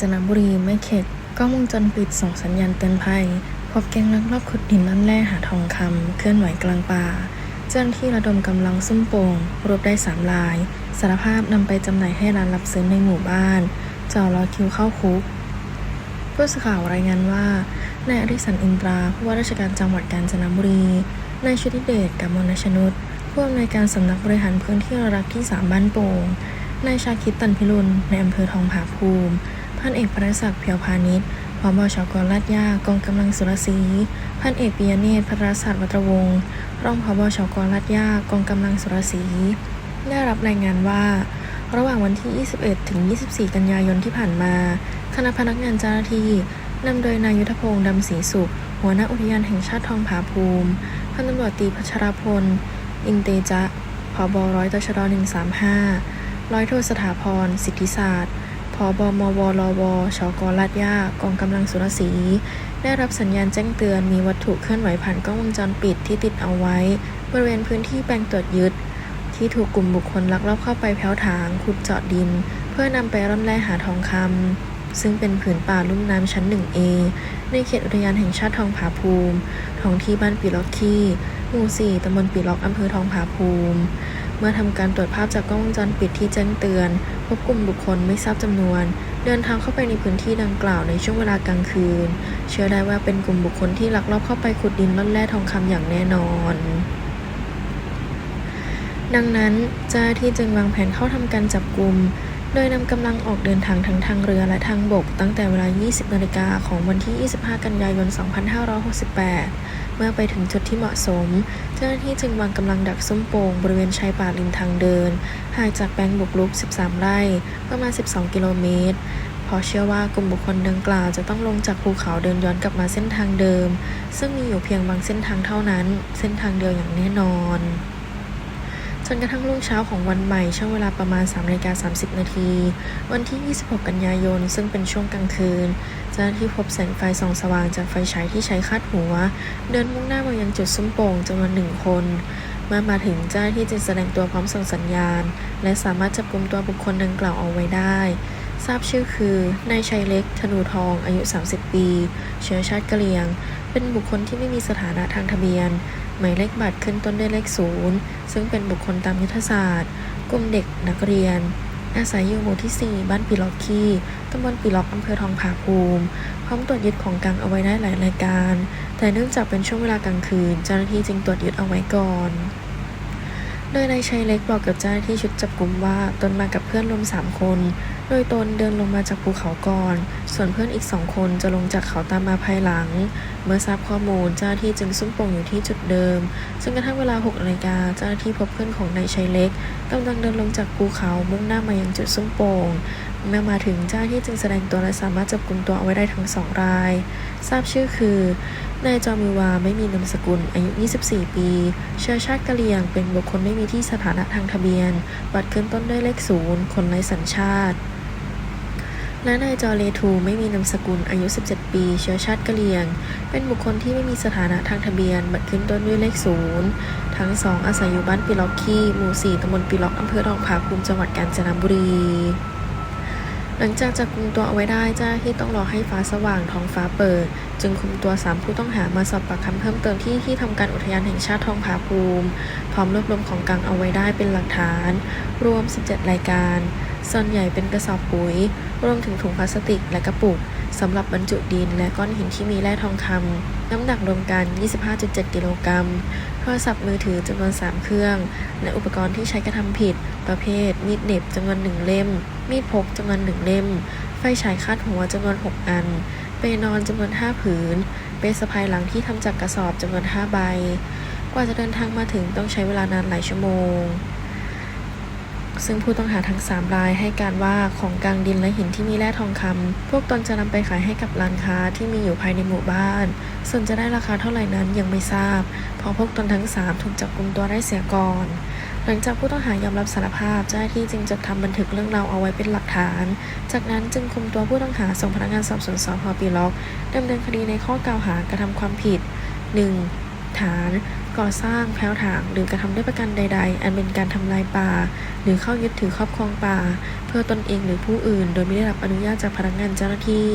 จนบุรีไม่เข็ดกล้องวงจรปิดส่งสัญญาณเตือนภัย พบแก๊งลักลอบขุดดินล่นแร่หาทองคำเคลื่อนไหวกลางป่า เจ้าหน้าที่ระดมกำลังซุ่มโป่งรวบได้สามลาย สารภาพนำไปจำหน่ายให้ร้านรับซื้อในหมู่บ้านจ่อรอคิวเข้าคุกผู้สื่อข่าวรายงานว่านายอริสันอินตราผู้ว่าราชการจังหวัดกาญจนบุรีนายชุติเดชกมลชนุชผู้อำนวยการสำนักบริหารพื้นที่รักที่สามบ้านโป่งนายชาคิดตันพิรุณในอำเภอทองผาภูมิ พันเอกประศักดิ์เพียวพาณิชย์พบชกลาดยากองกำลังสุรศรี พันเอกปิยเนตรพัทรศาสตร์วัตรวงศ์รองพบชกลาดยากองกำลังสุรศรี ได้รับรายงานว่า ระหว่างวันที่ 21 ถึง 24 กันยายนที่ผ่านมา คณะพนักงานเจ้าหน้าที่นำโดยนายยุทธพงศ์ดำศรีสุข หัวหน้าอุทยานแห่งชาติทองผาภูมิ พันตำรวจตีพัชรพล อินเตจะผบร้อยตชด135 ร้อยโทสถาพร สิทธิศาสตร์ บมวรวชกลาดยากองกำลังสุรศรีได้รับสัญญาณแจ้งเตือนมีวัตถุเคลื่อนไหวผ่านกล้องวงจรปิดที่ติดเอาไว้ บริเวณพื้นที่แปลงตรวจยึด ที่ถูกกลุ่มบุคคลลักลอบเข้าไปแผ้วถางขุดเจาะดิน เพื่อนำไปร่อนแร่หาทองคำซึ่งเป็นผืนป่าลุ่มน้ำชั้น 1A ในเขตอุทยานแห่งชาติทองผาภูมิท้องที่บ้านปีล็อกขี้หมู่ 4ตำบลปีล็อกอำเภอทองผาภูมิ เมื่อทำการตรวจภาพจากกล้องวงจรปิดที่แจ้งเตือน พบกลุ่มบุคคลไม่ทราบจำนวน เดินทางเข้าไปในพื้นที่ดังกล่าวในช่วงเวลากลางคืน เชื่อได้ว่าเป็นกลุ่มบุคคลที่ลักลอบเข้าไปขุดดินล่อนแร่ทองคำอย่างแน่นอนดังนั้นเจ้าหน้าที่จึงวางแผนเข้าทำการจับกลุ่ม โดยนำกำลังออกเดินทางทั้งทางเรือและทางบก ตั้งแต่เวลา 20 นาฬิกาของวันที่ 25 กันยายน 2568 เมื่อไปถึงจุดที่เหมาะสม เจ้าหน้าที่จึงวางกำลังดักซุ่มโป่งบริเวณชายป่าริมทางเดิน ห่างจากแปลงบุกรุก 13 ไร่ ประมาณ 12 กิโลเมตรเพราะเชื่อว่ากลุ่มบุคคลดังกล่าวจะต้องลงจากภูเขาเดินย้อนกลับมาเส้นทางเดิม ซึ่งมีอยู่เพียงบางเส้นทางเท่านั้น เส้นทางเดียวอย่างแน่นอน นกระทั่งรุ่งเช้าของวันใหม่ช่วงเวลาประมาณ3นาฬิกา30 นาที วันที่ 26 กันยายน ซึ่งเป็นช่วงกลางคืน เจ้าหน้าที่พบแสงไฟส่องสว่างจากไฟฉายที่ใช้คาดหัว เดินมุ่งหน้ามายังจุดซุ้มโป่งจำนวนหนึ่งคน เมื่อมาถึงเจ้าหน้าที่จึงแสดงตัวพร้อมส่งสัญญาณ และสามารถจับกลุ่มตัวบุคคลดังกล่าวเอาไว้ได้ ทราบชื่อคือนายชัยเล็ก ธนูทอง อายุ 30 ปี เชื้อชาติกะเหรี่ยง เป็นบุคคลที่ไม่มีสถานะทางทะเบียน หมายเลขบัตรขึ้นต้นด้วยเลขศูนย์ซึ่งเป็นบุคคลตามยุทธศาสตร์ กลุ่มเด็กนักเรียน อาศัยอยู่หมู่ที่ 4 บ้านปีล็อกขี้ตำบลปีล็อกอำเภอทองผาภูมิ พร้อมตรวจยึดของกลางเอาไว้ได้หลายรายการ แต่เนื่องจากเป็นช่วงเวลากลางคืน เจ้าหน้าที่จึงตรวจยึดเอาไว้ก่อนโดยนายชัยเล็กบอกกับเจ้าหน้าที่ชุดจับกลุ่มว่าตนมากับเพื่อนรวม3คน โดยตนเดินลงมาจากภูเขาก่อน ส่วนเพื่อนอีกสองคนจะลงจากเขาตามมาภายหลัง เมื่อทราบข้อมูลเจ้าหน้าที่จึงซุ่มปงอยู่ที่จุดเดิม จนกระทั่งเวลา6นาฬิกาเจ้าหน้าที่พบเพื่อนของนายชัยเล็กกำลังเดินลงจากภูเขามุ่งหน้ามายังจุดซุ่มโป่งเมื่อมาถึงเจ้าหน้าที่จึงแสดงตัวและสามารถจับกลุ่มตัวเอาไว้ได้ทั้งสองราย ทราบชื่อคือนายจอมิวาไม่มีนามสกุล อายุ 24 ปี เชื้อชาติกะเหรี่ยง เป็นบุคคลไม่มีที่สถานะทางทะเบียน บัตรขึ้นต้นด้วยเลขศูนย์คนไร้สัญชาติ และนายจอเลทูไม่มีนามสกุลอายุ 17 ปี เชื้อชาติกะเหรี่ยง เป็นบุคคลที่ไม่มีสถานะทางทะเบียน บัตรขึ้นต้นด้วยเลขศูนย์ทั้งสองอาศัยอยู่บ้านปิล็อกคีหมู่ 4ตำบลปิล็อกอำเภอทองผาภูมิจังหวัดกาญจนบุรี หลังจากจับกุมตัวเอาไว้ได้เจ้าหน้าที่ต้องรอให้ฟ้าสว่างท้องฟ้าเปิด จึงคุมตัวสามผู้ต้องหามาสอบปากคำเพิ่มเติมที่ที่ทำการอุทยานแห่งชาติทองผาภูมิ พร้อมรวบรวมของกลางเอาไว้ได้เป็นหลักฐาน รวม 17 รายการ ส่วนใหญ่เป็นกระสอบปุ๋ย รวมถึงถุงพลาสติกและกระปุก สำหรับบรรจุดินและก้อนหินที่มีแร่ทองคำน้ำหนักรวมกัน 25.7 กิโลกรัม โทรศัพท์มือถือจำนวน 3 เครื่อง และอุปกรณ์ที่ใช้กระทำผิด ประเภท มีดเหน็บจำนวน 1 เล่ม มีดพกจำนวน 1 เล่ม ไฟฉายคาดหัวจำนวน 6 อัน เปนอนจำนวน 5 ผืน เปสะพายหลังที่ทำจากกระสอบจำนวน 5 ใบ กว่าจะเดินทางมาถึงต้องใช้เวลานานหลายชั่วโมง ซึ่งผู้ต้องหาทั้ง 3 รายให้การว่าของกลางดินและหินที่มีแร่ทองคำพวกตนจะนำไปขายให้กับร้านค้าที่มีอยู่ภายในหมู่บ้าน ส่วนจะได้ราคาเท่าไหร่นั้นยังไม่ทราบ เพราะพวกตนทั้ง 3 ถูกจับกลุมตัวได้เสียก่อน หลังจากผู้ต้องหายอมรับสารภาพเจ้าหน้าที่จึงจดทำบันทึกเรื่องราวเอาไว้เป็นหลักฐาน จากนั้นจึงคุมตัวผู้ต้องหาส่งพนักงานสอบสวนสพปีล็อกดำเนินคดีในข้อกล่าวหากระทำความผิด 1. ฐาน ก่อสร้างแพ่วถางหรือกระทำด้วยประการใด ๆ อันเป็นการทำลายป่า หรือเข้ายึดถือครอบครองป่า เพื่อตนเองหรือผู้อื่น โดยไม่ได้รับอนุญาตจากพนักงานเจ้าหน้าที่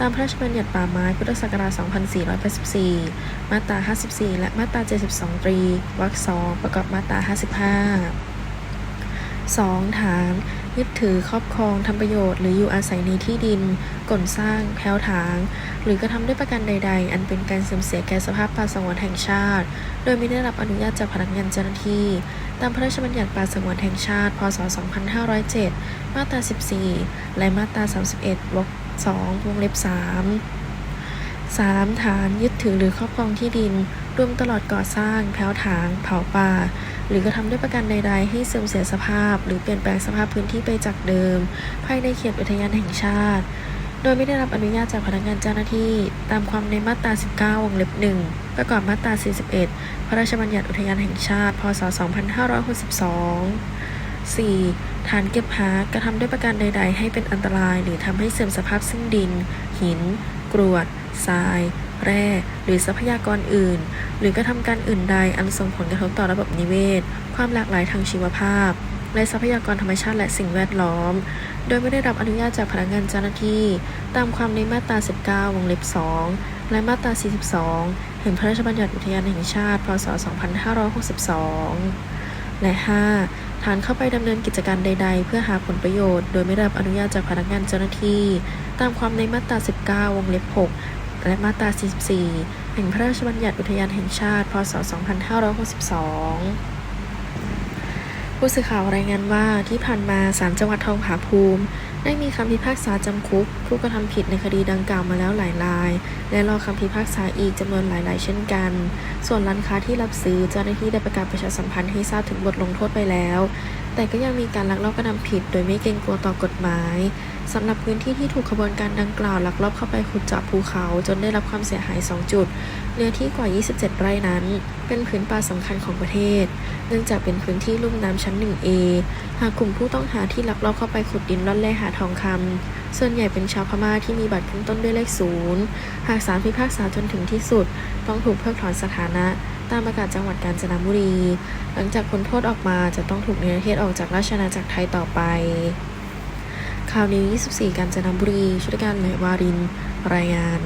ตามพระราชบัญญัติป่าไม้พุทธศักราช 2484 มาตรา 54 และมาตรา 72 ตรีวรรคสองประกอบมาตรา 55 2. ฐาน ยึดถือครอบครองทำประโยชน์หรืออยู่อาศัยในที่ดินก่นสร้างแพ้วถาง หรือกระทำด้วยประการใด ๆ อันเป็นการเสื่อมเสียแก่สภาพป่าสงวนแห่งชาติ โดยไม่ได้รับอนุญาตจากพนักงานเจ้าหน้าที่ ตามพระราชบัญญัติป่าสงวนแห่งชาติ พศ 2507 มาตรา 14 และมาตรา 31วรรค2วงเล็บ 3 3. ฐานยึดถือหรือครอบครองที่ดิน รวมตลอดก่อสร้างแพ้วถาง เผาป่า หรือกระทำด้วยประการใดๆ ให้เสื่อมเสียสภาพ หรือเปลี่ยนแปลงสภาพพื้นที่ไปจากเดิม ภายในเขตอุทยานแห่งชาติ โดยไม่ได้รับอนุญาตจากพนักงานเจ้าหน้าที่ ตามความในมาตรา 19 วงเล็บ 1 ประกอบมาตรา 41 พระราชบัญญัติอุทยานแห่งชาติ พศ 2562 4. ฐานเก็บหากระทำด้วยประการใด ๆ ให้เป็นอันตราย หรือทำให้เสื่อมสภาพซึ่งดิน หิน กรวด ทราย แร่ หรือทรัพยากรอื่น หรือกระทำการอื่นใดอันส่งผลกระทบต่อระบบนิเวศ ความหลากหลายทางชีวภาพ และทรัพยากรธรรมชาติและสิ่งแวดล้อม โดยไม่ได้รับอนุญาตจากพนักงานเจ้าหน้าที่ ตามความในมาตรา 19 วงเล็บ 2 และมาตรา 42 แห่งพระราชบัญญัติอุทยานแห่งชาติ พศ 2562 และ 5. ฐานเข้าไปดำเนินกิจการใด ๆ เพื่อหาผลประโยชน์ โดยไม่ได้รับอนุญาตจากพนักงานเจ้าหน้าที่ ตามความในมาตรา 19 วงเล็บ 6 และมาตรา 44 แห่งพระราชบัญญัติอุทยานแห่งชาติ พศ 2562ผู้สื่อข่าวรายงานว่าที่ผ่านมาศาลจังหวัดทองผาภูมิ ได้มีคำพิพากษาจำคุก ผู้กระทำผิดในคดีดังกล่าวมาแล้วหลายราย และรอคำพิพากษาอีกจำนวนหลายๆเช่นกัน ส่วนร้านค้าที่รับซื้อเจ้าหน้าที่ได้ประกาศประชาสัมพันธ์ให้ทราบถึงบทลงโทษไปแล้ว แต่ก็ยังมีการลักลอบกระทำผิด โดยไม่เกรงกลัวต่อกฎหมายสำหรับพื้นที่ที่ถูกขบวนการดังกล่าวลักลอบเข้าไปขุดเจาะภูเขา จนได้รับความเสียหาย 2 จุด เนื้อที่กว่า 27 ไร่นั้น เป็นพื้นป่าสำคัญของประเทศ เนื่องจากเป็นพื้นที่ลุ่มน้ำชั้น 1A หากกลุ่มผู้ต้องหาที่ลักลอบเข้าไปขุดดินล่อนแร่หาทองคำส่วนใหญ่เป็นชาวพม่าที่มีบัตรขึ้นต้นด้วยเลขศูนย์หากศาลพิพากษาจนถึงที่สุด ต้องถูกเพิกถอนสถานะ ตามประกาศจังหวัดกาญจนบุรี หลังจากพ้นโทษออกมาจะต้องถูกเนรเทศออกจากราชอาณาจักรไทยต่อไป ข่าวนี้24 กาญจนบุรีชุดการเหลวาริน รายงาน